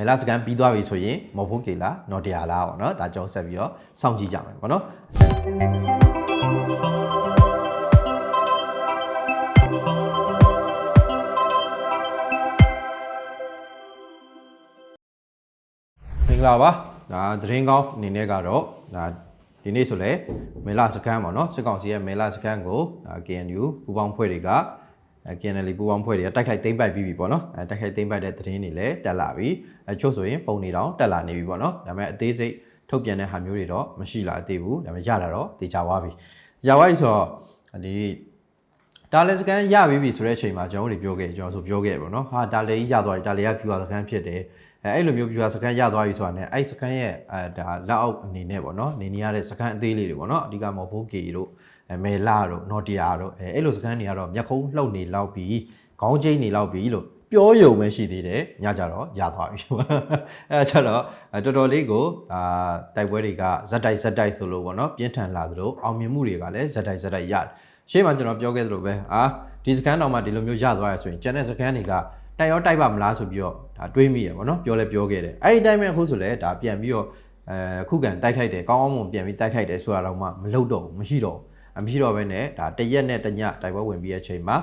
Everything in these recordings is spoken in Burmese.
မဲလာစကန်ပြီးသွားပြီဆိုရင်မော်ဖိုကေလာနော်တရာလားပေါ့နော်ဒါကြောင့်ဆက်ပြီးတော့စောင့်ကြည့်ကြမယ်ပေါ့နော်မင်္ဂလာပါဒါသတင်းကောင်းအနေနဲ့ကတော့ဒါဒီနေ့ဆိုလဲမေလာစကန်ပေါ့နော်စစ်ကောင်စီရဲ့မေလာစကန်ကိုဒါ KNU ပူပေါင်းဖွဲ့တွေကအဲ KNL ပူပေါင်းဖွဲ့တွေကတိုက်ခိုက်သိမ်းပိုက်ပြီးပြီပေါ့နော်အဲတိုက်ခိုက်သိမ်းပိုက်တဲ့သတင်းတွေလည်းတက်လာပြီအချို့ဆိုရင်ပုံတွေတောင်တက်လာနေပြီပေါ့နော်ဒါပေမဲ့အသေးစိတ်ထုတ်ပြန်တဲ့ဟာမျိုးတွေတော့မရှိလာသေးဘူးဒါပေမဲ့ရတာတော့တေချာသွားပြီရသွားပြီဆိုတော့ဒီဒါလည်းစကန်ရပြီးပြီဆိုတဲ့အချိန်မှာကျွန်တော်တို့ပြောခဲ့ကျွန်တော်ဆိုပြောခဲ့ပေါ့နော်ဟာဒါလည်းရသွားပြီဒါလည်းရဖြူရစကန်ဖြစ်တယ် အဲအဲ့လိုမျိုးဖြူရစကန်ရသွားပြီဆိုတာ ਨੇ အဲ့စကန်ရဲ့အဲဒါလက်အောက်အနေနဲ့ပေါ့နော်နေနေရတဲ့စကန်အသေးလေးတွေပေါ့နော်အဓိကမော်ဖိုကေတို့အဲမေလာတို့နော်တီယာတို့အဲအဲ့လိုစကန်တွေကတော့မျက်ခုံးလှုပ်နေလောက်ပြီခေါင်းကျိန်းနေလောက်ပြီလို့ပြောယုံပဲရှိသေးတယ်ညကြတော့ရသွားပြီအဲကြတော့တော်တော်လေးကိုအာတိုက်ပွဲတွေကဇက်တိုက်ဇက်တိုက်ဆိုလို့ပေါ့နော်ပြင်းထန်လာသလိုအောင်မြင်မှုတွေကလည်းဇက်တိုက်ဇက်တိုက်ရတယ်ရှေ့မှာကျွန်တော်ပြောခဲ့သလိုပဲအာဒီစကန်တော်မှာဒီလိုမျိုးရသွားရဆိုရင်ကျန်တဲ့စကန်တွေက တိုက်ရောတိုက်ပါမလားဆိုပြီးတော့ဒါတွေးမိရပေါ့နော်ပြောလဲပြောခဲ့တယ်အဲ့ဒီတိုင်းပဲအခုဆိုလဲဒါပြန်ပြီးတော့အဲခုခံတိုက်ခိုက်တယ်ကောင်းကောင်းမွန်ပြန်ပြီးတိုက်ခိုက်တယ်ဆိုတာတော့မှမလုပ်တော့ဘူးမရှိတော့ဘူးမရှိတော့ဘဲနဲ့ဒါတရက်နဲ့တညတိုက်ပွဲဝင်ပြီးတဲ့အချိန်မှာ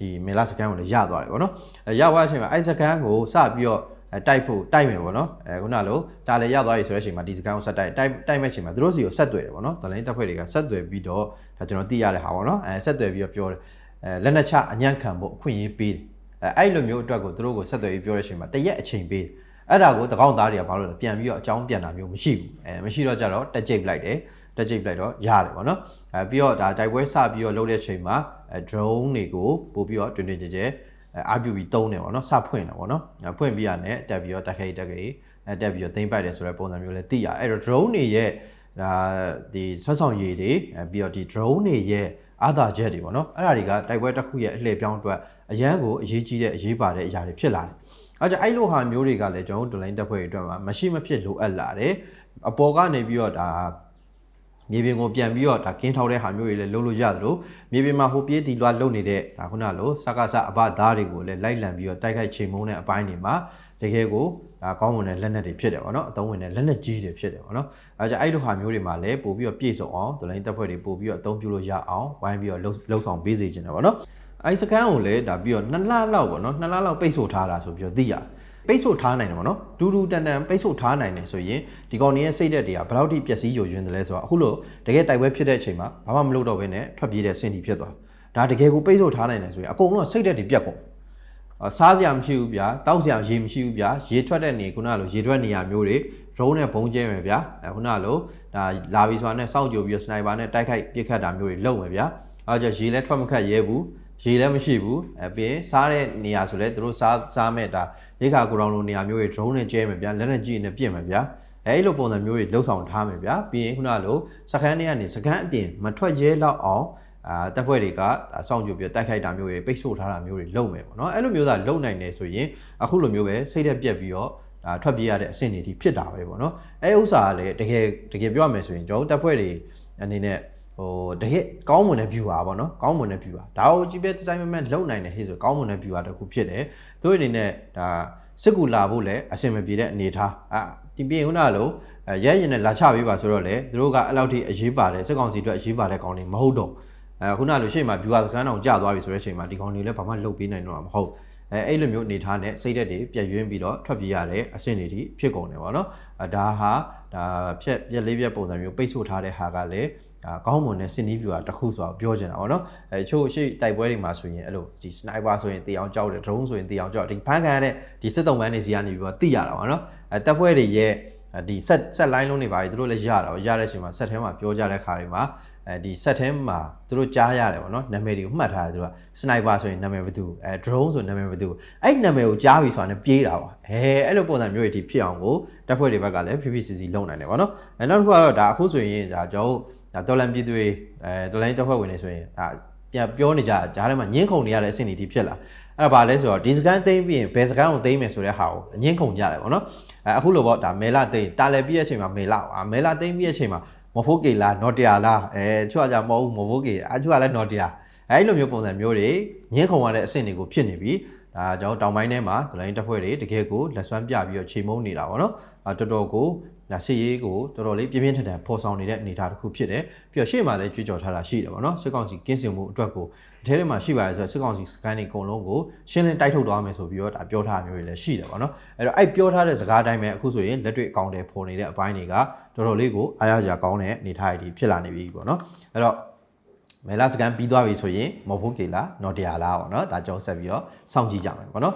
ဒီမေလာစကန်ကိုလည်းရသွားတယ်ပေါ့နော်အဲရသွားတဲ့အချိန်မှာအဲ့စကန်ကိုစပြီးတော့အဲတိုက်ဖို့တိုက်မယ်ပေါ့နော်အဲခုနလိုဒါလည်းရသွားပြီဆိုတဲ့အချိန်မှာဒီစကန်ကိုဆက်တိုက်တိုက်တိုက်မဲ့အချိန်မှာသူတို့စီကိုဆက်သွယ်တယ်ပေါ့နော်တလိုင်းတပ်ဖွဲ့တွေကဆက်သွယ်ပြီးတော့ဒါကျွန်တော်သိရတဲ့ဟာပေါ့နော်အဲဆက်သွယ်ပြီးတော့ပြောတယ်အဲလက်နက်ချအညံ့ခံဖို့အခွင့်အရေးပေးတယ် အဲအဲ့လိုမျိုးအတွက်ကိုသူတို့ကိုဆက်သွယ်ပြီးပြောတဲ့အချိန်မှာတရက်အချိန်ပေးအဲ့ဒါကိုတကောင်းသားတွေကဘာလို့လဲပြန်ပြီးတော့အကြောင်းပြန်တာမျိုးမရှိဘူးအဲမရှိတော့ကြတော့တက်ကြိတ်လိုက်တယ်တက်ကြိတ်လိုက်တော့ရတယ်ပေါ့နော်အဲပြီးတော့ဒါတိုက်ပွဲစပြီးတော့လုပ်တဲ့အချိန်မှာအဲ drone တွေကိုပို့ပြီးတော့တွင်တွင်ကြဲကြဲအဲ RPB သုံးတယ်ပေါ့နော်စဖွင့်တယ်ပေါ့နော်အဲဖွင့်ပြီးရတဲ့တက်ပြီးတော့တက်ခိုက်တက်ခိုက်အဲတက်ပြီးတော့သိမ့်ပိုက်တယ်ဆိုတဲ့ပုံစံမျိုးလည်းသိရအဲ့တော့ drone တွေရဲ့ဒါဒီဆွတ်ဆောင်ရည်တွေအဲပြီးတော့ဒီ drone တွေရဲ့ အာသာချက်တွေပေါ့နော်အဲ့ဒါတွေကတိုက်ပွဲတစ်ခုရဲ့အလှည့်ပြောင်းအတွက်အရန်ကိုအရေးကြီးတဲ့အရေးပါတဲ့အရာတွေဖြစ်လာတယ်အဲကြောင့်အဲ့လိုဟာမျိုးတွေကလည်းကျွန်တော်တို့ online တက်ဖွဲ့တွေအတွက်မှာမရှိမဖြစ်လိုအပ်လာတယ်အပေါ်ကနေပြီးတော့ဒါမြေပြင်ကိုပြန်ပြီးတော့ဒါကင်းထောက်တဲ့ဟာမျိုးတွေလည်းလုပ်လို့ရတယ်လို့မြေပြင်မှာဟိုပြေးတီလွားလုပ်နေတဲ့ဒါခုနလိုစကားစအဘသားတွေကိုလည်းလိုက်လံပြီးတော့တိုက်ခိုက်ချိန်မုံတဲ့အပိုင်းတွေမှာ တကယ်ကိုဒါကောင်းမွန်တဲ့လက်နက်တွေဖြစ်တယ်ပေါ့နော်အသုံးဝင်တဲ့လက်နက်ကြီးတွေဖြစ်တယ်ပေါ့နော်အဲကြောင့်အဲ့လိုဟာမျိုးတွေမှာလည်းပို့ပြီးတော့ပြည့်စုံအောင်ဒလိုင်းတပ်ဖွဲ့တွေပို့ပြီးတော့အသုံးပြုလို့ရအောင်ဝိုင်းပြီးတော့လှုပ်လှုပ်ဆောင်ပေးစေချင်တယ်ပေါ့နော်အဲ့စကန်ကိုလည်းဒါပြီးတော့နှစ်လလောက်ပေါ့နော်နှစ်လလောက်ပိတ်ဆို့ထားတာဆိုပြီးတော့သိရတယ်ပိတ်ဆို့ထားနိုင်တယ်ပေါ့နော်ဒူးဒူးတန်တန်ပိတ်ဆို့ထားနိုင်တယ်ဆိုရင်ဒီကောင်ကြီးရဲ့စိတ်သက်တွေကဘယ်လောက်ထိပျက်စီးယိုယွင်းတယ်လဲဆိုတော့အခုလို့တကယ်တိုက်ပွဲဖြစ်တဲ့အချိန်မှာဘာမှမလုပ်တော့ဘဲနဲ့ထွက်ပြေးတဲ့စင်တီဖြစ်သွားဒါတကယ်ကိုပိတ်ဆို့ထားနိုင်တယ်ဆိုရင်အကုန်လုံးစိတ်သက်တွေပြတ်ကုန် စားစရာမရှိဘူးဗျာတောက်စရာရေမရှိဘူးဗျာရေထွက်တဲ့နေခုနကလိုရေထွက်နေရမျိုးတွေ drone နဲ့ဘုံကျဲမယ်ဗျာအဲခုနကလိုဒါလာပြီးဆိုတာနဲ့စောင့်ကြိုပြီးစနိုက်ပါနဲ့တိုက်ခိုက်ပစ်ခတ်တာမျိုးတွေလုပ်မယ်ဗျာအဲကြောင့်ရေလည်းထွက်မခတ်ရဲဘူးရေလည်းမရှိဘူးအဲပြီးရင်စားတဲ့နေရာဆိုလဲသူတို့စားစားမဲ့ဒါရိခါကိုရောင်လိုနေရာမျိုးတွေ drone နဲ့ကျဲမယ်ဗျာလက်နဲ့ကြည့်နေပြစ်မယ်ဗျာအဲအဲ့လိုပုံစံမျိုးတွေလှုပ်ဆောင်ထားမယ်ဗျာပြီးရင်ခုနကလိုစကန်းတွေကနေစကန်းအပြင်မထွက်ရဲတော့အောင် အာတပ်ဖွဲ့တွေကစောင့်ကြိုပြီးတိုက်ခိုက်တာမျိုးတွေပိတ်ဆို့ထားတာမျိုးတွေလုပ်မယ်ပေါ့နော်အဲ့လိုမျိုးသာလုပ်နိုင်တယ်ဆိုရင်အခုလိုမျိုးပဲစိတ်သက်ပြက်ပြီးတော့ဒါထွက်ပြေးရတဲ့အဆင့်တွေထိဖြစ်တာပဲပေါ့နော်အဲဥစ္စာကလည်းတကယ်တကယ်ပြောရမယ်ဆိုရင်ကျွန်တော်တပ်ဖွဲ့တွေအနေနဲ့ဟိုတကယ်ကောင်းမွန်တဲ့ view ပါပေါ့နော်ကောင်းမွန်တဲ့ view ပါဒါကိုကြည့်ပြဒီဇိုင်းမမန်လုံနိုင်တယ်ဟေ့ဆိုကောင်းမွန်တဲ့ view ပါတစ်ခုဖြစ်တယ်သူအနေနဲ့ဒါစစ်ကူလာဖို့လည်းအဆင်မပြေတဲ့အနေထားအာဒီပြင်ခုနကလို့ရဲရင်နဲ့လာချပေးပါဆိုတော့လေသူတို့ကအဲ့လောက်ထိအရေးပါတယ်စစ်ကောင်စီအတွက်အရေးပါတဲ့ကောင်တွေမဟုတ်တော့ အဲခုနကလို့ရှေ့မှာ viewer စကန်အောင်ကြာသွားပြီဆိုတဲ့အချိန်မှာဒီကောင်တွေလည်းဘာမှလုပ်ပေးနိုင်တော့မှာမဟုတ်အဲအဲ့လိုမျိုးအနေထားနဲ့စိတ်သက်တွေပြည့်ရွင်းပြီးတော့ထွက်ပြေးရတဲ့အဆင့်တွေထိဖြစ်ကုန်တယ်ပေါ့နော်အဲဒါဟာဒါဖြက်ပြက်လေးပြက်ပုံစံမျိုးပိတ်ဆို့ထားတဲ့ဟာကလည်းဒါကောင်းမွန်တဲ့စင်နီးပြူတာတစ်ခုဆိုတာပြောချင်တာပေါ့နော်အဲချို့ရှိတိုက်ပွဲတွေမှာဆိုရင်အဲ့လိုဒီ sniper ဆိုရင်တေအောင်ကြောက်တယ် drone ဆိုရင်တေအောင်ကြောက်ဒီဖန်ခံရတဲ့ဒီစစ်တုံးပန်းတွေစီကနေပြီးတော့တိရတာပေါ့နော်အဲတပ်ဖွဲ့တွေရဲ့ဒီ set set line လုံးတွေပါပြီးသူတို့လည်းရတာပေါ့ရတဲ့အချိန်မှာ set ထဲမှာပြောကြတဲ့ခါတွေမှာ အဲဒီ set ထဲမှာသူတို့ကြားရတယ်ပေါ့နော်နာမည်တွေကိုမှတ်ထားတယ်သူက sniper ဆိုရင်နာမည်ဘယ်သူအဲ drone ဆိုနာမည်ဘယ်သူအဲ့နာမည်ကိုကြားပြီဆိုတာနဲ့ပြေးတာပါအဲအဲ့လိုပုံစံမျိုးတွေဒီဖြစ်အောင်ကိုတပ်ဖွဲ့တွေဘက်ကလည်း PPCC လုံနိုင်တယ်ပေါ့နော်အဲနောက်တစ်ခုကတော့ဒါအခုဆိုရင်ဒါကျွန်တော်ဒါဒေါ်လန်ပြည်သူတွေအဲဒေါ်လန်တပ်ဖွဲ့ဝင်တွေဆိုရင်ဒါပြန်ပြောနေကြကြားထဲမှာညင်းခုန်နေရတဲ့အဆင့်တွေဒီဖြစ်လာအဲ့ဒါဘာလဲဆိုတော့ဒီစကန်သိမ်းပြီးရင်ဘယ်စကန်ကိုသိမ်းမယ်ဆိုတဲ့ဟာကိုညင်းခုန်ကြတယ်ပေါ့နော်အဲအခုလိုပေါ့ဒါမဲလာသိမ်းတာလည်ပြီးတဲ့အချိန်မှာမဲလာအာမဲလာသိမ်းပြီးတဲ့အချိန်မှာ မဖိုးကေလားနော်တရာလားအဲချွတ်ကြမဟုတ်ဘူးမဖိုးကေအချွတ်ကလည်းနော်တရာအဲလိုမျိုးပုံစံမျိုးတွေညင်းခုန်ရတဲ့အဆင့်တွေကိုဖြစ်နေပြီဒါကျွန်တော်တောင်ပိုင်းထဲမှာဒလိုင်းတက်ဖွဲ့တွေတကယ်ကိုလက်စွမ်းပြပြီးတော့ချိန်မုံနေတာပေါ့နော်အာတော်တော်ကို ဒါစစ်ရေးကိုတော်တော်လေးပြင်းပြင်းထန်ထန်ဖော်ဆောင်နေတဲ့အနေအထားတစ်ခုဖြစ်တယ်ပြီးတော့ရှေ့မှာလည်းကြွေးကြော်ထားတာရှိတယ်ပေါ့နော်စစ်ကောင်စီကင်းစင်မှုအတွက်ကိုအထဲထဲမှာရှိပါတယ်ဆိုတော့စစ်ကောင်စီစကန်တွေအကုန်လုံးကိုရှင်းလင်းတိုက်ထုတ်သွားမယ်ဆိုပြီးတော့ဒါပြောထားတာမျိုးတွေလည်းရှိတယ်ပေါ့နော်အဲ့တော့အဲ့ပြောထားတဲ့စကားအတိုင်းပဲအခုဆိုရင်လက်တွေ့အကောင့်တွေပေါ်နေတဲ့အပိုင်းတွေကတော်တော်လေးကိုအားရစရာကောင်းတဲ့အနေအထားတွေဖြစ်လာနေပြီပေါ့နော်အဲ့တော့မဲလာစကန်ပြီးသွားပြီဆိုရင်မော်ဖိုကေလာနော်တရာလာပေါ့နော်ဒါကြောင့်ဆက်ပြီးတော့စောင့်ကြည့်ကြမယ်ပေါ့နော်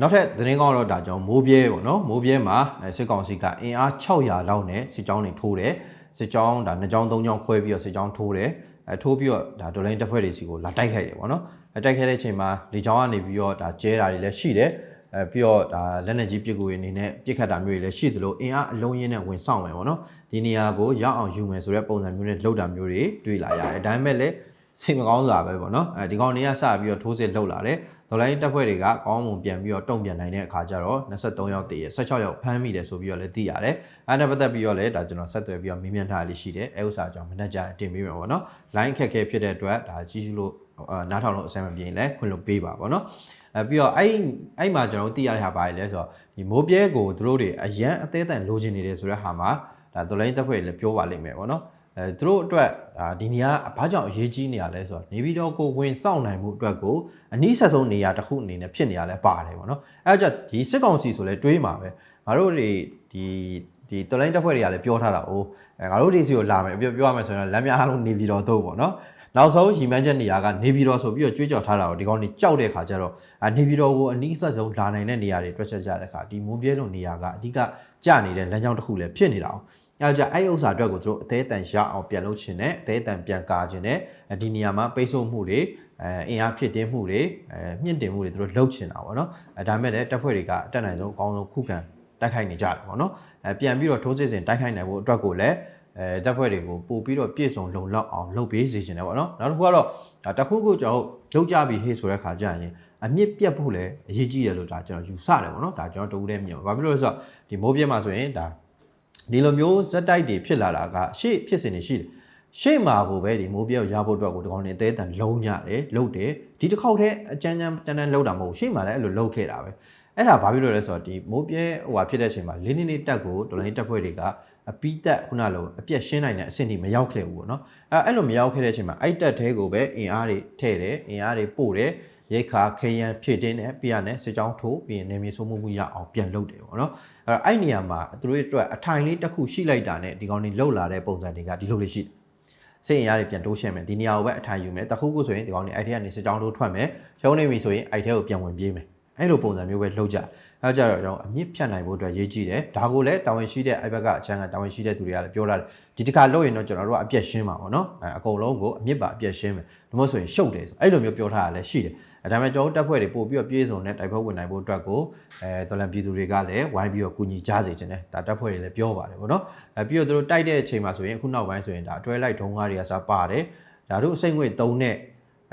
နောက်ထပ်သတင်းကောင်းတော့ဒါကြောင့်မိုးပြဲပေါ့နော်မိုးပြဲမှာအဲစစ်ကောင်စီကအင်အား600လောက်နဲ့စစ်ကြောင်းတွေထိုးတယ်စစ်ကြောင်းဒါနှစ်ကြောင်းသုံးကြောင်းခွဲပြီးတော့စစ်ကြောင်းထိုးတယ်အဲထိုးပြီးတော့ဒါဒေါ်လိုင်းတပ်ဖွဲ့တွေစီကိုလာတိုက်ခိုက်တယ်ပေါ့နော်အဲတိုက်ခိုက်တဲ့အချိန်မှာလေကြောင်းကနေပြီးတော့ဒါကျဲတာတွေလည်းရှိတယ်အဲပြီးတော့ဒါလက်နက်ကြီးပစ်ကူတွေအနေနဲ့ပစ်ခတ်တာမျိုးတွေလည်းရှိသလိုအင်အားအလုံးရင်းနဲ့ဝင်ဆောင်မယ်ပေါ့နော်ဒီနေရာကိုရောက်အောင်ယူမယ်ဆိုတဲ့ပုံစံမျိုးနဲ့လှုပ်တာမျိုးတွေတွေ့လာရတယ်ဒါပေမဲ့လည်း စိတ်မကောင်းစွာပဲပေါ့နော်အဲဒီကောင်တွေကစပြီးတော့ထိုးစစ်လှုပ်လာတယ်ဒေါ်လာရင်းတပ်ဖွဲ့တွေကကောင်းမွန်ပြန်ပြီးတော့တုံ့ပြန်နိုင်တဲ့အခါကျတော့23ယောက်တည်ရ16ယောက်ဖမ်းမိတယ်ဆိုပြီးတော့လည်းသိရတယ်အဲဒါပတ်သက်ပြီးတော့လည်းဒါကျွန်တော်ဆက်သွယ်ပြီးတော့မေးမြန်းထားရလေးရှိတယ်အဲဥစ္စာကြောင့်မနှက်ကြတင်ပေးမယ်ပေါ့နော် line ခက်ခဲဖြစ်တဲ့အတွက်ဒါကြီးစုလို့နားထောင်လို့အဆင်မပြေရင်လည်းခွင့်လို့ပေးပါပေါ့နော်အဲပြီးတော့အဲ့အဲ့မှာကျွန်တော်တို့သိရတဲ့ဟာပါလေဆိုတော့ဒီမိုးပြဲကိုသူတို့တွေအရန်အသေးအံလိုချင်နေတယ်ဆိုတဲ့ဟာမှာဒါဇလိုင်းတပ်ဖွဲ့လည်းပြောပါလိမ့်မယ်ပေါ့နော် အဲသူတို့အတွက်ဒါဒီနေရာဘာကြောင့်အရေးကြီးနေရလဲဆိုတော့နေပြည်တော်ကိုဝင်စောင့်နိုင်မှုအတွက်ကိုအနည်းဆက်ဆုံးနေရာတစ်ခုအနေနဲ့ဖြစ်နေရလဲပါတယ်ပေါ့နော်အဲကြောင့်ဒီစစ်ကောင်စီဆိုလဲတွေးမှာပဲငါတို့တွေဒီဒီတော်လိုင်းတပ်ဖွဲ့တွေကလည်းပြောထားတာ哦အဲငါတို့ဒီစီကိုလာမယ်ပြောပြောရမယ်ဆိုရင်လမ်းများအားလုံးနေပြည်တော်တို့ပေါ့နော်နောက်ဆုံးရီမန်းချက်နေရာကနေပြည်တော်ဆိုပြီးတော့ကြွေးကြော်ထားတာတော့ဒီကောင်တွေကြောက်တဲ့ခါကျတော့နေပြည်တော်ကိုအနည်းဆက်ဆုံးလာနိုင်တဲ့နေရာတွေတွက်ချက်ကြတဲ့ခါဒီမွန်ပြဲလုံးနေရာကအဓိကကျနေတဲ့လမ်းကြောင်းတစ်ခုလည်းဖြစ်နေတာအော င်အဲကြအဲ့ဥစ္စာအတွက်ကိုသူတို့အသေးအတန်ရအောင်ပြန်လုပ်ချင်တယ်အသေးအတန်ပြန်ကာချင်တယ်ဒီနေရာမှာပိတ်ဆို့မှုတွေအဲအင်အားဖြစ်တင်းမှုတွေအဲမြင့်တင်မှုတွေသူတို့လှုပ်ချင်တာပေါ့နော်အဲဒါမဲ့လည်းတပ်ဖွဲ့တွေကအတက်နိုင်ဆုံးအကောင်းဆုံးခုခံတိုက်ခိုက်နေကြတယ်ပေါ့နော်အဲပြန်ပြီးတော့ထိုးစစ်ဆင်တိုက်ခိုက်နိုင်ဖို့အတွက်ကိုလည်းအဲတပ်ဖွဲ့တွေကိုပို့ပြီးတော့ပြည့်စုံလုံလောက်အောင်လုပ်ပေးစေချင်တယ်ပေါ့နော်နောက်တစ်ခုကတော့တခုခုကျွန်တော်လုပ်ကြပြီဟေ့ဆိုတဲ့ခါကျရင်အမြင့်ပြတ်ဖို့လည်းအရေးကြီးတယ်လို့ဒါကျွန်တော်ယူဆတယ်ပေါ့နော်ဒါကျွန်တော်တူတဲ့မြင်ပါဘာဖြစ်လို့လဲဆိုတော့ဒီမိုးပြဲမှာဆိုရင်ဒါ ဒီလိုမျိုးဇက်တိုက်တွေဖြစ်လာတာကရှေ့ဖြစ်စဉ်တွေရှိတယ်ရှေ့မှာကိုပဲဒီမိုးပြဲကိုရဖို့အတွက်ကိုဒီကောင်နေအသေးအတန်လုံးကြတယ်လုတ်တယ်ဒီတစ်ခေါက်တည်းအကြမ်းကြမ်းတန်းတန်းလုတ်တာမဟုတ်ရှေ့မှာလည်းအဲ့လိုလုတ်ခဲ့တာပဲအဲ့ဒါဘာဖြစ်လို့လဲဆိုတော့ဒီမိုးပြဲဟိုဟာဖြစ်တဲ့အချိန်မှာလင်းနေနေတက်ကိုဒေါ်လာတက်ဖွဲ့တွေကအပီးတက်ခုနလိုအပြက်ရှင်းနိုင်တဲ့အဆင့်ထိမရောက်ခဲ့ဘူးပေါ့နော်အဲအဲ့လိုမရောက်ခဲ့တဲ့အချိန်မှာအဲ့တက်သေးကိုပဲအင်အားတွေထည့်တယ်အင်အားတွေပို့တယ် ရိတ်ခါခရမ်းဖြည့်တင်းတယ်ပြရနဲ့စစ်ကြောင်းထိုးပြီးရင်နေမြေဆိုးမှုမှုရအောင်ပြန်လုပ်တယ်ပေါ့နော်အဲ့တော့အဲ့နေရာမှာသူတို့အတွက်အထိုင်လေးတစ်ခုရှိလိုက်တာနဲ့ဒီကောင်တွေလှုပ်လာတဲ့ပုံစံတွေကဒီလိုလေးရှိတယ်စိတ်အင်အားတွေပြန်တိုးရှင်းမယ်ဒီနေရာကိုပဲအထိုင်ယူမယ်တခုခုဆိုရင်ဒီကောင်တွေအဲ့ထဲကနေစစ်ကြောင်းထိုးထွက်မယ်ရှုံးနေပြီဆိုရင်အဲ့ထဲကိုပြန်ဝင်ပြေးမယ်အဲ့လိုပုံစံမျိုးပဲလှုပ်ကြ အဲကြတော့ကျွန်တော်အမြင့်ဖြတ်နိုင်ဖို့အတွက်ရေးကြည့်တယ်ဒါကိုလည်းတာဝန်ရှိတဲ့အဲ့ဘက်ကအချမ်းကတာဝန်ရှိတဲ့သူတွေကလည်းပြောလာတယ်ဒီတစ်ခါလုပ်ရင်တော့ကျွန်တော်တို့ကအပြက်ရှင်းပါပေါ့နော်အဲအကုန်လုံးကိုအမြင့်ပါအပြက်ရှင်းမယ်ဒါမှမဟုတ်ဆိုရင်ရှုပ်တယ်ဆိုအဲ့လိုမျိုးပြောထားတာလည်းရှိတယ်အဲဒါပေမဲ့ကျွန်တော်တို့တပ်ဖွဲ့တွေပို့ပြီးတော့ပြေးစုံနဲ့တိုက်ပွဲဝင်နိုင်ဖို့အတွက်ကိုအဲဇလန်ပြည်သူတွေကလည်းဝိုင်းပြီးတော့ကူညီကြစေခြင်းနဲ့ဒါတပ်ဖွဲ့တွေလည်းပြောပါတယ်ပေါ့နော်အဲပြီးတော့သူတို့တိုက်တဲ့အချိန်မှာဆိုရင်အခုနောက်ပိုင်းဆိုရင်ဒါအတွဲလိုက်ဒုံးကားတွေကစားပါတယ်ဒါတို့အစိမ့်ငွေတုံးတဲ့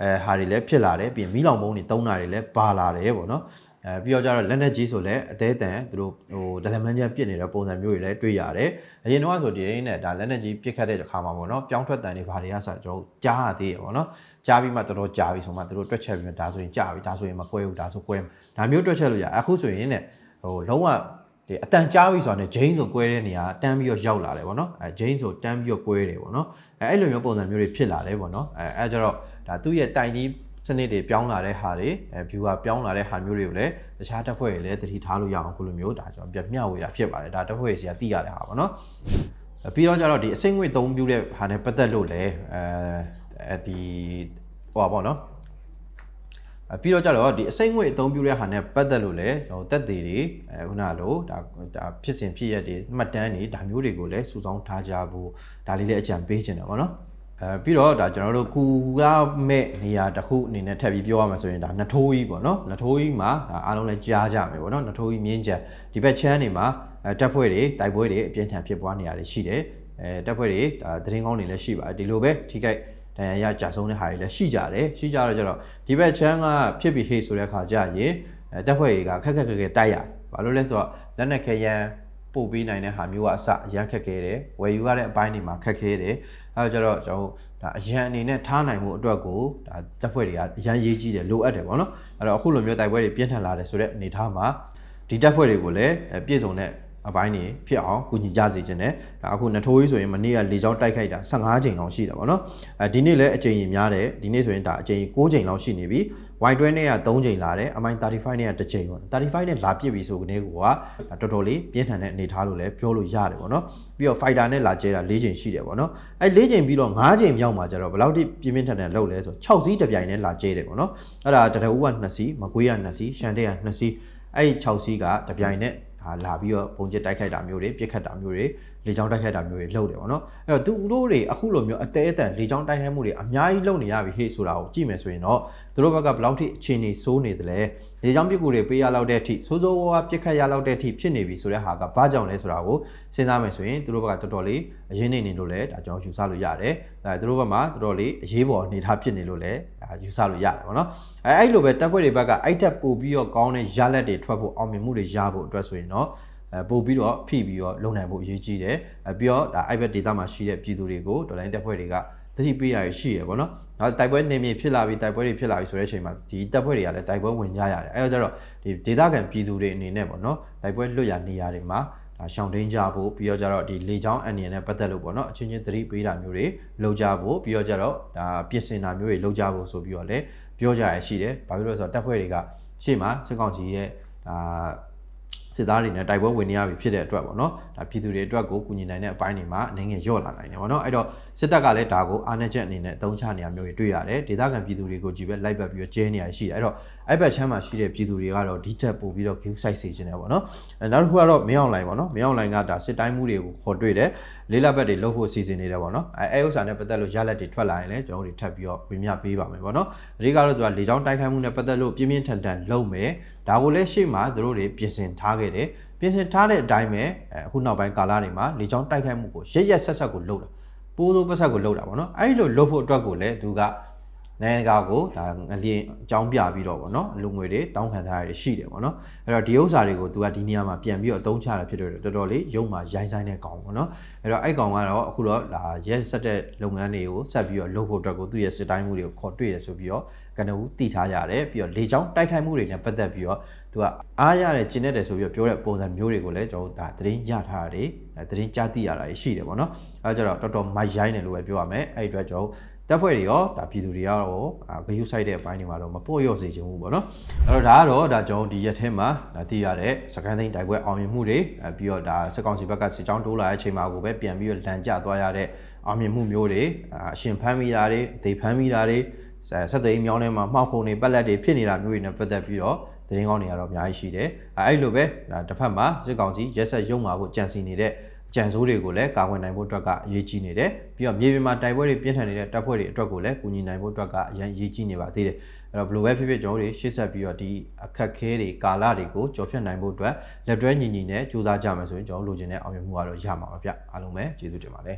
အဲဟာတွေလည်းဖြစ်လာတယ်ပြီးရင်မီးလောင်ပုံးတွေတုံးတာတွေလည်းပါလာတယ်ပေါ့နော် အဲပြီးတော့ကျတော့လက်နက်ကြီးဆိုလည်းအသေးတန်သူတို့ဟိုဒလမန်ချန်ပြစ်နေတဲ့ပုံစံမျိုးတွေလည်းတွေ့ရတယ်အရင်တော့ဆိုဒီအိမ်နဲ့ဒါလက်နက်ကြီးပြစ်ခတ်တဲ့အခါမှာပေါ့နော်ပြောင်းထွက်တန်တွေဘာတွေကဆိုကျွန်တော်ကြားရသေးရပေါ့နော်ကြားပြီးမှတော်တော်ကြားပြီးဆိုမှသူတို့တွက်ချက်ပြီးမှဒါဆိုရင်ကြားပြီဒါဆိုရင်မကွဲဘူးဒါဆိုကွဲဒါမျိုးတွက်ချက်လို့ရအခုဆိုရင်ねဟိုလုံးဝဒီအတန်ကြားပြီဆိုတာနဲ့ဂျိန်းဆိုကွဲတဲ့နေရာတန်းပြီးတော့ရောက်လာတယ်ပေါ့နော်အဲဂျိန်းဆိုတန်းပြီးတော့ကွဲတယ်ပေါ့နော်အဲအဲ့လိုမျိုးပုံစံမျိုးတွေဖြစ်လာတယ်ပေါ့နော်အဲအဲကြတော့ဒါသူ့ရဲ့တိုင်ကြီး စနစ်တွေပြောင်းလာတဲ့ဟာတွေအဲ viewer ပြောင်းလာတဲ့ဟာမျိုးတွေကိုလည်းတခြားတက်ဖွဲ့တွေလည်းသတိထားလို့ရအောင်ခုလိုမျိုးဒါကျွန်တော်ပြမျှဝေတာဖြစ်ပါတယ်ဒါတက်ဖွဲ့တွေစီကသိရတဲ့ဟာပေါ့နော်ပြီးတော့ကျတော့ဒီအစိမ့်ငွေသုံးပြတဲ့ဟာနဲ့ပတ်သက်လို့လည်းအဲဒီဟိုပါပေါ့နော်ပြီးတော့ကြတော့ဒီအစိမ့်ငွေအသုံးပြုတဲ့ဟာနဲ့ပတ်သက်လို့လည်းကျွန်တော်တက်သေးတွေအဲခုနလိုဒါဒါဖြစ်စဉ်ဖြစ်ရက်တွေမှတ်တမ်းတွေဒါမျိုးတွေကိုလည်းစုဆောင်းထားကြဖို့ဒါလေးလည်းအကြံပေးချင်တယ်ပေါ့နော် အဲပြီးတော့ဒါကျွန်တော်တို့ကူကမဲ့နေရာတစ်ခုအနေနဲ့ထပ်ပြီးပြောရမှာဆိုရင်ဒါနထိုးကြီးပေါ့နော်နထိုးကြီးမှာဒါအားလုံးလည်းကြားကြမယ်ပေါ့နော်နထိုးကြီးမြင်းချန်ဒီဘက်ချမ်းတွေမှာအဲတက်ဖွဲ့တွေတိုက်ပွဲတွေအပြင်းထန်ဖြစ်ပွားနေရတယ်ရှိတယ်အဲတက်ဖွဲ့တွေဒါသတင်းကောင်းတွေလည်းရှိပါတယ်ဒီလိုပဲထိခိုက်ဒဏ်ရာရကြာဆုံးတဲ့ဟာတွေလည်းရှိကြတယ်ရှိကြတော့ကျတော့ဒီဘက်ချမ်းကဖြစ်ပြီးဟေ့ဆိုတဲ့ခါကျရင်အဲတက်ဖွဲ့တွေကခက်ခက်ခက်ခက်တိုက်ရဘာလို့လဲဆိုတော့လက်နက်ခဲယမ်း ပို့ပေးနိုင်တဲ့ဟာမျိုးကအစအရန်ခက်ခဲတယ်ဝယ်ယူရတဲ့အပိုင်းတွေမှာခက်ခဲတယ်အဲတော့ကျတော့ကျွန်တော်တို့ဒါအရန်အနေနဲ့ထားနိုင်မှုအတွက်ကိုဒါတပ်ဖွဲ့တွေကအရန်ရေးကြီးတယ်လိုအပ်တယ်ပေါ့နော်အဲ့တော့အခုလိုမျိုးတိုက်ပွဲတွေပြင်းထန်လာတယ်ဆိုတဲ့အနေအထားမှာဒီတပ်ဖွဲ့တွေကိုလည်းအဲပြည့်စုံတဲ့ အပိုင်းတွေဖြစ်အောင်ကူညီကြစေခြင်းနဲ့ဒါအခုနထိုးကြီးဆိုရင်မနေ့ကလေကြောင်းတိုက်ခိုက်တာ15ချိန်လောက်ရှိတာပေါ့နော်အဲဒီနေ့လည်းအချိန်ကြီးများတယ်ဒီနေ့ဆိုရင်ဒါအချိန်ကြီး6ချိန်လောက်ရှိနေပြီ Y12 နဲ့က3ချိန်လာတယ်အမိုင်း35နဲ့က1ချိန်ပေါ့35နဲ့လာပြစ်ပြီဆိုကနေကောကတော်တော်လေးပြင်းထန်တဲ့အနေအထားလို့လည်းပြောလို့ရတယ်ပေါ့နော်ပြီးတော့ fighter နဲ့လာကျဲတာ4ချိန်ရှိတယ်ပေါ့နော်အဲ4ချိန်ပြီးတော့5ချိန်မြောက်မှာကျတော့ဘယ်လောက်ထိပြင်းပြင်းထန်ထန်လောက်လဲဆို6စီးတစ်ပြိုင်နဲ့လာကျဲတယ်ပေါ့နော်အဲ့ဒါတရဦးက2စီးမကွေးက2စီးရှန်တဲ့က2စီးအဲ့6စီးကတစ်ပြိုင်နဲ့ ဟာလာပြီးတော့ပုံကျစ်တိုက်ခိုက်တာမျိုးတွေပြစ်ခတ်တာမျိုးတွေလေကြောင်းတိုက်ခိုက်တာမျိုးတွေလုပ်တယ်ပေါ့နော်အဲ့တော့သူတို့တွေအခုလိုမျိုးအသေးအတန်လေကြောင်းတိုက်ခိုက်မှုတွေအများကြီးလုပ်နေရပြီဟေ့ဆိုတာကိုကြည့်မယ်ဆိုရင်တော့ သူတို့ဘက်ကဘယ်လောက်ထိအခြေအနေစိုးနေတယ်လဲလေကြောင်းပစ်ကူတွေပေးရလောက်တဲ့အထိစိုးစိုးဝါးဝါးပြစ်ခတ်ရလောက်တဲ့အထိဖြစ်နေပြီဆိုတဲ့ဟာကဘာကြောင့်လဲဆိုတာကိုစဉ်းစားမယ်ဆိုရင်သူတို့ဘက်ကတော်တော်လေးအရင်းနေနေလို့လည်းဒါကျွန်တော်ယူဆလို့ရတယ်အဲသူတို့ဘက်မှာတော်တော်လေးအရေးပေါ်အနေထားဖြစ်နေလို့လည်းဒါယူဆလို့ရတယ်ပေါ့နော်အဲအဲ့လိုပဲတပ်ဖွဲ့တွေဘက်ကအဲ့တက်ပို့ပြီးတော့ကောင်းတဲ့ရလက်တွေထွက်ဖို့အောင်မြင်မှုတွေရဖို့အတွက်ဆိုရင်တော့အဲပို့ပြီးတော့ဖိပြီးတော့လုံနိုင်ဖို့အရေးကြီးတယ်အဲပြီးတော့ဒါ iPad data မှာရှိတဲ့ပြည်သူတွေကိုဒေါ်လာတက်ဖွဲ့တွေကသတိပေးရရရှိရပေါ့နော်။ နောက်တိုက်ပွဲနေမြေဖြစ်လာပြီးတိုက်ပွဲတွေဖြစ်လာပြီးဆိုတဲ့အချိန်မှာဒီတပ်ဖွဲ့တွေကလည်းတိုက်ပွဲဝင်ကြရတယ်။အဲတော့ကျတော့ဒီဒေသခံပြည်သူတွေအနေနဲ့ပေါ့နော်တိုက်ပွဲလွတ်ရနေရာတွေမှာဒါရှောင်တင်းကြဖို့ပြီးတော့ကျတော့ဒီလေချောင်းအန်နီယန်နဲ့ပတ်သက်လို့ပေါ့နော်အချင်းချင်းသတိပေးတာမျိုးတွေလုပ်ကြဖို့ပြီးတော့ကျတော့ဒါပြင်ဆင်တာမျိုးတွေလုပ်ကြဖို့ဆိုပြီးတော့လည်းပြောကြရရှိတယ်။ဘာဖြစ်လို့လဲဆိုတော့တပ်ဖွဲ့တွေကရှေ့မှာစစ်ကောင်စီရဲ့ဒါ စစ်သားတွေနဲ့တိုက်ပွဲဝင်နေရပြီဖြစ်တဲ့အတွက်ပေါ့နော်ဒါပြည်သူတွေအတွက်ကိုကူညီနိုင်တဲ့အပိုင်းတွေမှာအနေငယ်ညော့လာနိုင်တယ်ပေါ့နော်အဲ့တော့စစ်တပ်ကလည်းဒါကိုအားနည်းချက်အနေနဲ့အသုံးချနေရမျိုးတွေတွေ့ရတယ်ဒေသခံပြည်သူတွေကိုကြည့်ပဲလိုက်ပတ်ပြီးတော့ကျဲနေရရှိတယ်အဲ့တော့အဲ့ဘက်ချမ်းမှာရှိတဲ့ပြည်သူတွေကတော့ဒီချက်ပို့ပြီးတော့ view site စေခြင်းတယ်ပေါ့နော်အဲနောက်တစ်ခုကတော့မင်းအောင်လိုင်းပေါ့နော်မင်းအောင်လိုင်းကဒါစစ်တိုင်းမှုတွေကိုခေါ်တွေ့တယ်လေးလက်ဘက်တွေလှုပ်ဖို့စီစဉ်နေတယ်ပေါ့နော်အဲအဲဥစ္စာနဲ့ပတ်သက်လို့ရလက်တွေထွက်လာရင်လည်းကျွန်တော်တို့ထပ်ပြီးတော့ဝင်မြပေးပါမယ်ပေါ့နော်အဓိကတော့သူကလေကြောင်းတိုက်ခိုက်မှုနဲ့ပတ်သက်လို့ပြင်းပြင်းထန်ထန်လုပ်မယ်ဒါကိုလည်းရှေ့မှာသူတို့တွေပြင်ဆင်ထားခဲ့တယ်ပြင်ဆင်ထားတဲ့အတိုင်းပဲအခုနောက်ပိုင်းကာလတွေမှာလေကြောင်းတိုက်ခိုက်မှုကိုရက်ရက်ဆက်ဆက်ကိုလုပ်တာပိုးသိုးပတ်ဆက်ကိုလုပ်တာပေါ့နော်အဲ့လိုလုပ်ဖို့အတွက်ကိုလည်းသူက နိုင်ငံကာကိုဒါငလျင်အကြောင်းပြပြီးတော့ဗောနော်လူငွေတွေတောင်းခံထားရရှိတယ်ဗောနော်အဲ့တော့ဒီဥစ္စာတွေကိုသူကဒီနေရာမှာပြန်ပြီးတော့အသုံးချတာဖြစ်တယ်တော်တော်လေးရုံမှာရိုင်းဆိုင်တဲ့ကောင်ဗောနော်အဲ့တော့အဲ့ကောင်ကတော့အခုတော့ဒါရက်ဆက်တဲ့လုပ်ငန်းတွေကိုဆက်ပြီးတော့လုပ်ဖို့အတွက်ကိုသူ့ရဲ့စစ်တိုင်းမှုတွေကိုခေါ်တွေ့ရဆိုပြီးတော့ကနဦးတည်ထားရတယ်ပြီးတော့လေချောင်းတိုက်ခိုက်မှုတွေနဲ့ပတ်သက်ပြီးတော့သူကအားရတယ်ကျင်နေတယ်ဆိုပြီးတော့ပြောတဲ့ပုံစံမျိုးတွေကိုလည်းကျွန်တော်တို့ဒါသတင်းရထားတာတွေသတင်းကြားသိရတာရှိတယ်ဗောနော်အဲ့တော့တော်တော်မိုက်ရိုင်းတယ်လို့ပဲပြောရမယ်အဲ့ဒီအတွက်ကျွန်တော် တပ်ဖွဲ့တွေရောဒါပြည်သူတွေရောဂယုဆိုင်တဲ့အပိုင်းတွေမှာတော့မပေါ့ရော့စေချင်ဘူးပေါ့နော်အဲ့တော့ဒါကတော့ဒါကျွန်တော်ဒီရက်ထဲမှာဒါသိရတဲ့စကန်သိန်းတိုက်ပွဲအောင်မြင်မှုတွေပြီးတော့ဒါစကောင်စီဘက်ကစစ်ကြောင်းတိုးလာတဲ့အချိန်မှာကိုပဲပြန်ပြီးတော့လန်ကျသွားရတဲ့အောင်မြင်မှုမျိုးတွေအရှင်ဖမ်းမိတာတွေအသေးဖမ်းမိတာတွေဆက်သိမ်းမြောင်းထဲမှာမှောက်ခုံတွေပက်လက်တွေဖြစ်နေတာမျိုးတွေနဲ့ပတ်သက်ပြီးတော့သတင်းကောင်းတွေကတော့အများကြီးရှိတယ်အဲ့လိုပဲဒါတစ်ဖက်မှာစစ်ကောင်စီရက်ဆက်ရုံမှာဖို့ကြံစီနေတဲ့ ကြံစိုးတွေကိုလည်းကာကွယ်နိုင်ဖို့အတွက်ကအရေးကြီးနေတယ်ပြီးတော့မြေပြင်မှာတိုက်ပွဲတွေပြင်းထန်နေတဲ့တပ်ဖွဲ့တွေအတွက်ကိုလည်းကူညီနိုင်ဖို့အတွက်ကအရင်ရေးကြီးနေပါသေးတယ်အဲ့တော့ဘယ်လိုပဲဖြစ်ဖြစ်ကျွန်တော်တို့ရှေ့ဆက်ပြီးတော့ဒီအခက်ခဲတွေကာလတွေကိုကြော်ဖြတ်နိုင်ဖို့အတွက်လက်တွဲညီညီနဲ့စူးစမ်းကြမယ်ဆိုရင်ကျွန်တော်လိုချင်တဲ့အောင်မြင်မှုကတော့ရမှာပါဗျအားလုံးပဲကျေးဇူးတင်ပါတယ်